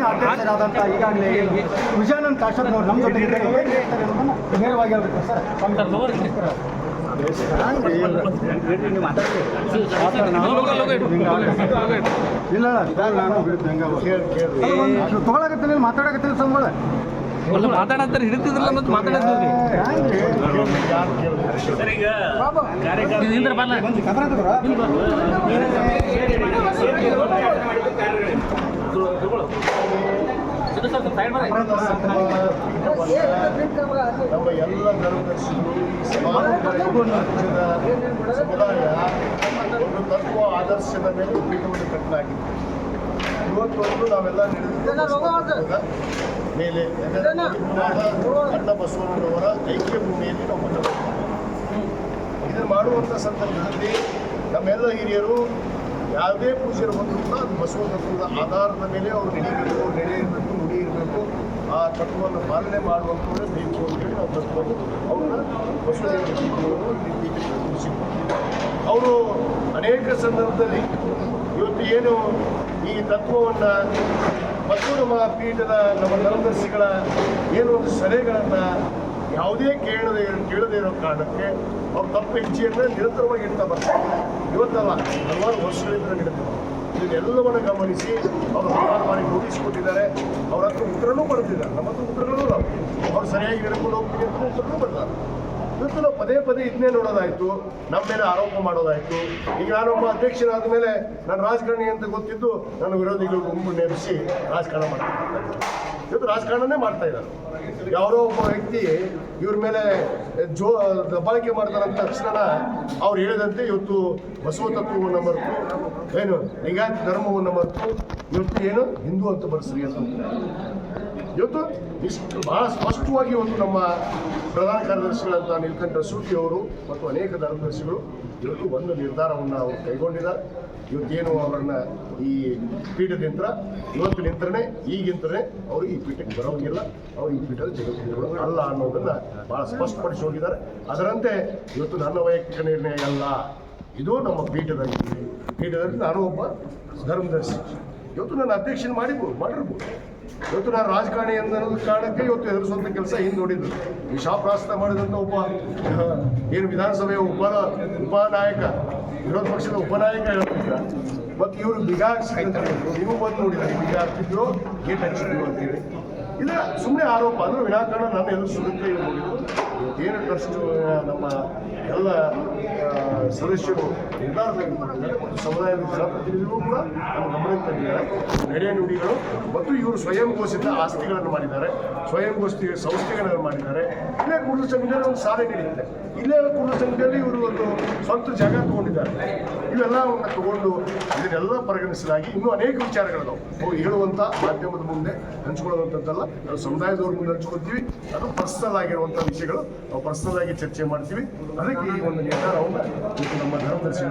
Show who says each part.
Speaker 1: ಮಾನ್ಯ ಅಧ್ಯಕ್ಷರಾದಂಥ ಈಗಾಗಲೇ ವಿಜಯಾನಂದ್ ಕಾಶ್ಯಪ್ನವರು ನಮ್ಮ ಜೊತೆ ಇದ್ದಾರೆ. ಏನು ಹೇಳ್ತಾರೆ ಅನ್ನೋದನ್ನ ನೇರವಾಗಿ ಹೇಳ್ಬೇಕು ಸರ್. ಇಲ್ಲ ನಾನು ತಗೊಳಕತ್ತೀನಿ ಮಾತಾಡಕತ್ತೀನಿ ಸಂಬಳ
Speaker 2: ಅಲ್ಲ ಮಾತಾಡತ್ತಾರೆ ಹಿಡಿತಿದ್ರಲ್ಲ ಮತ್ತೆ ಬರಲ್ಲ
Speaker 3: ನಮ್ಮ ಎಲ್ಲ ಸಮುದಾಯ ಒಂದು ತತ್ವ ಆದರ್ಶದ ಮೇಲೆ ಪೀಠವನ್ನು ಕಟ್ಟಲಾಗಿದೆ ಇವತ್ತೊಂದು ನಾವೆಲ್ಲ ನಡೆದ ಮೇಲೆ ಅಣ್ಣ ಬಸವಣ್ಣನವರ ಐಕ್ಯ ಭೂಮಿಯಲ್ಲಿ ನಾವು ಮತ ಇದನ್ನು ಮಾಡುವಂಥ ಸಂದರ್ಭದಲ್ಲಿ ನಮ್ಮೆಲ್ಲ ಹಿರಿಯರು ಯಾವುದೇ ಪೂಜೆರು ಬಂದರೂ ಕೂಡ ಅದು ಬಸವ ತತ್ವದ ಆಧಾರದ ಮೇಲೆ ಅವರು ನಡೆಯಬೇಕು ನಡೆಯಬೇಕು. ಆ ತತ್ವವನ್ನು ಪಾಲನೆ ಮಾಡುವಂಥವರೇ ಬೇಕು ಅಂತೇಳಿ ನಾವು ತತ್ವವನ್ನು ಅವ್ರನ್ನ ಅವರು ಅನೇಕ ಸಂದರ್ಭದಲ್ಲಿ ಇವತ್ತು ಏನು ಈ ತತ್ವವನ್ನು ಮತ್ತು ನಮ್ಮ ಪೀಠದ ನಮ್ಮ ಧರ್ಮದರ್ಶಿಗಳ ಏನು ಒಂದು ಸಲಹೆಗಳನ್ನು ಯಾವುದೇ ಕೇಳದೆ ಕೇಳದೇ ಇರೋ ಕಾರಣಕ್ಕೆ ಅವ್ರ ತಪ್ಪು ಹೆಜ್ಜೆಯನ್ನು ನಿರಂತರವಾಗಿ ಇಡ್ತಾ ಬರ್ತಾರೆ. ಇವತ್ತಲ್ಲ ಹಲವಾರು ವರ್ಷಗಳಿಂದ ನಡೆಯುತ್ತೆ ಇದನ್ನೆಲ್ಲವನ್ನು ಗಮನಿಸಿ ಅವರು ಹಲವಾರು ಬಾರಿ ರೂಢಿಸಿಕೊಟ್ಟಿದ್ದಾರೆ ಕೊಟ್ಟಿದ್ದಾರೆ. ಅವ್ರ ಹತ್ರ ಉತ್ತರನೂ ಬರ್ತಿದ್ದಾರೆ ನಮ್ಮ ಹತ್ರ ಉತ್ತರಗಳೂ ಅವ್ರು ಸರಿಯಾಗಿ ನಡ್ಕೊಂಡು ಹೋಗ್ತೀನಿ ಅಂತ ಉತ್ತರನೂ ಬರ್ತಾರೆ ನಾವು ಪದೇ ಪದೇ ಇದನ್ನೇ ನೋಡೋದಾಯ್ತು ನಮ್ಮ ಮೇಲೆ ಆರೋಪ ಮಾಡೋದಾಯ್ತು. ಈಗ ನಾನೊಬ್ಬ ಅಧ್ಯಕ್ಷರಾದ ಮೇಲೆ ನಾನು ರಾಜಕಾರಣಿ ಅಂತ ಗೊತ್ತಿದ್ದು ನನ್ನ ವಿರೋಧಿಗಳು ಗುಂಪು ನೇಮಿಸಿ ರಾಜಕಾರಣ ಮಾಡ್ತಾರೆ ಇವತ್ತು ರಾಜಕಾರಣನೇ ಮಾಡ್ತಾ ಇದ್ದಾರೆ. ಯಾರೋ ಒಬ್ಬ ವ್ಯಕ್ತಿ ಇವ್ರ ಮೇಲೆ ಜೋ, ದಬ್ಬಾಳಿಕೆ ಮಾಡ್ತಾರಂತ ತಕ್ಷಣ ಅವ್ರು ಹೇಳಿದಂತೆ ಇವತ್ತು ಬಸವ ತತ್ವವನ್ನು ಮರೆತು ಏನು ಲಿಂಗಾಯತ ಧರ್ಮವನ್ನು ಮರೆತು ಇವತ್ತು ಏನು ಹಿಂದೂ ಅಂತ ಬರ್ಸ್ರಿ ಅಂತ. ಇವತ್ತು ಇಷ್ಟು ಬಹಳ ಸ್ಪಷ್ಟವಾಗಿ ಒಂದು ನಮ್ಮ ಪ್ರಧಾನ ಕಾರ್ಯದರ್ಶಿಗಳಂತ ನೀಲಕಂಠ ಸೂಟಿ ಅವರು ಮತ್ತು ಅನೇಕ ಧರ್ಮದರ್ಶಿಗಳು ಇವತ್ತು ಒಂದು ನಿರ್ಧಾರವನ್ನು ಅವರು ಕೈಗೊಂಡಿದ್ದಾರೆ. ಇವತ್ತೇನು ಅವರನ್ನ ಈ ಪೀಠದಿಂದ ಇವತ್ತು ನಿಂತರೇ ಈಗಿಂತಲೇ ಅವರು ಈ ಪೀಠಕ್ಕೆ ಬರೋಂಗಿಲ್ಲ. ಅವರು ಈ ಪೀಠದಲ್ಲಿ ಜಗತ್ತಿನ ಅಲ್ಲ ಅನ್ನೋದನ್ನ ಬಹಳ ಸ್ಪಷ್ಟಪಡಿಸಿ ಹೋಗಿದ್ದಾರೆ. ಅದರಂತೆ ಇವತ್ತು ನನ್ನ ವೈಯಕ್ತಿಕ ನಿರ್ಣಯ ಅಲ್ಲ. ಇದು ನಮ್ಮ ಪೀಠದ ನಿರ್ಣಯ. ಪೀಠದಲ್ಲಿ ನಾನು ಒಬ್ಬ ಧರ್ಮದರ್ಶಿ. ಇವತ್ತು ನನ್ನ ಅಧ್ಯಕ್ಷನ ಮಾಡಿರ್ಬೋದು ಮಾಡಿರ್ಬೋದು. ಇವತ್ತು ನಾನು ರಾಜಕಾರಣಿ ಅನ್ನೋದು ಕಾರಣಕ್ಕೆ ಇವತ್ತು ಎದುರಿಸುವಂಥ ಕೆಲಸ ಹಿಂದೆ ನೋಡಿದ್ರು. ಈ ಶಾಪ್ರಾಸ್ತ ಮಾಡಿದಂಥ ಒಬ್ಬ ಏನು ವಿಧಾನಸಭೆಯ ಉಪ, ಉಪನಾಯಕ, ವಿರೋಧ ಪಕ್ಷದ ಉಪನಾಯಕ ಹೇಳ್ತಿದ್ರ. ಮತ್ತು ಇವರು ಬಿಗ ಹಾಕ್ಸಿದ್ರು ನೀವು ಬಂದು ನೋಡಿದ್ರೆ ಬಿಗ ಹಾಕ್ತಿದ್ರು, ಗೇಟ್ ಹಚ್ಚಿದ್ರು ಅಂತೇಳಿ. ಇಲ್ಲ ಸುಮ್ಮನೆ ಆರೋಪ. ಅಂದ್ರೆ ವಿನಾಕಾರಣ ನಾನು ಎದುರಿಸೋದಕ್ಕೆ ಇವ್ರು ಇವತ್ತೇನು ಟ್ರಸ್ಟ್ ನಮ್ಮ ಎಲ್ಲ ಸದಸ್ಯರು ನಿರ್ಧಾರ ತೆಗೆದುಕೊಂಡಿದ್ದಾರೆ ಸಮುದಾಯದ ಜನಪ್ರತಿನಿಧಿಗಳು ಕೂಡ ನಮ್ಮ ಗಮನಕ್ಕೆ ತಂದಿದ್ದಾರೆ. ನುಡಿಗಳು, ಮತ್ತು ಇವರು ಸ್ವಯಂ ಘೋಷಿತ ಆಸ್ತಿಗಳನ್ನು ಮಾಡಿದ್ದಾರೆ. ಸ್ವಯಂ ಘೋಷಿತ ಸಂಸ್ಥೆಗಳನ್ನು ಮಾಡಿದ್ದಾರೆ. ಇಲ್ಲೇ ಕುರುಡು ಸಂಘದಲ್ಲಿ ಒಂದು ಸಾಧನೆ ನಡೆಯುತ್ತೆ. ಇಲ್ಲೇ ಕುರುಡು ಸಂಘದಲ್ಲಿ ಇವರು ಒಂದು ಸ್ವಂತ ಜಾಗ ತಗೊಂಡಿದ್ದಾರೆ. ಇವೆಲ್ಲವನ್ನು ತಗೊಂಡು ಇದನ್ನೆಲ್ಲ ಪರಿಗಣಿಸಲಾಗಿ ಇನ್ನೂ ಅನೇಕ ವಿಚಾರಗಳಿದಾವೆ. ಅವು ಹೇಳುವಂಥ ಮಾಧ್ಯಮದ ಮುಂದೆ ಹಂಚ್ಕೊಳ್ಳುವಂಥದ್ದಲ್ಲ. ನಾವು ಸಮುದಾಯದವ್ರ ಮುಂದೆ ಹಂಚ್ಕೊಳ್ತೀವಿ. ಅದು ಪರ್ಸನಲ್ ಆಗಿರುವಂಥ ವಿಷಯಗಳು. ನಾವು ಪರ್ಸನಲ್ ಆಗಿ ಚರ್ಚೆ ಮಾಡ್ತೀವಿ. ಅದಕ್ಕೆ ಈ ಒಂದು ನಿರ್ಧಾರವನ್ನು ನಮ್ಮ ಧರ್ಮದರ್ಶಿ